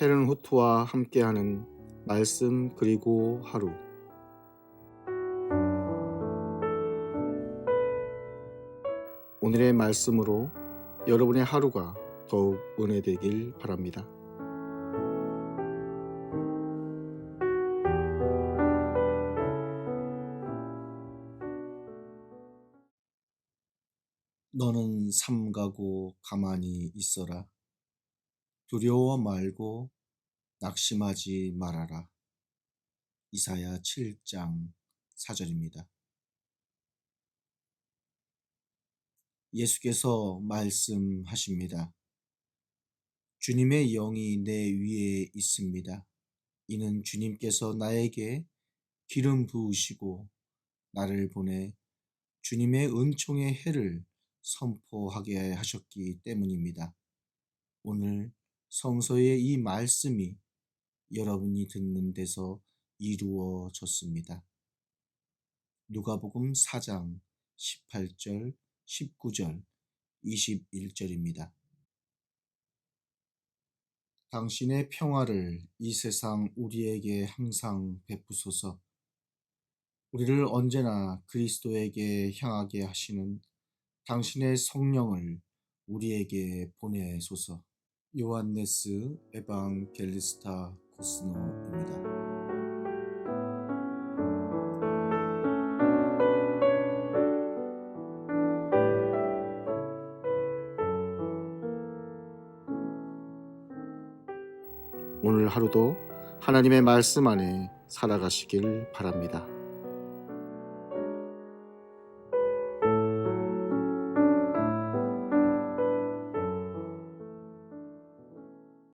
헤른 후트와 함께하는 말씀 그리고 하루 오늘의 말씀으로 여러분의 하루가 더욱 은혜되길 바랍니다. 너는 삼가고 가만히 있어라. 두려워 말고 낙심하지 말아라. 이사야 7장 4절입니다. 예수께서 말씀하십니다. 주님의 영이 내 위에 있습니다. 이는 주님께서 나에게 기름 부으시고 나를 보내 주님의 은총의 해를 선포하게 하셨기 때문입니다. 오늘 성서의 이 말씀이 여러분이 듣는 데서 이루어졌습니다. 누가복음 4장 18절, 19절, 21절입니다. 당신의 평화를 이 세상 우리에게 항상 베푸소서. 우리를 언제나 그리스도에게 향하게 하시는 당신의 성령을 우리에게 보내소서. 요한네스 에방겔리스타 코스노입니다. 오늘 하루도 하나님의 말씀 안에 살아가시길 바랍니다.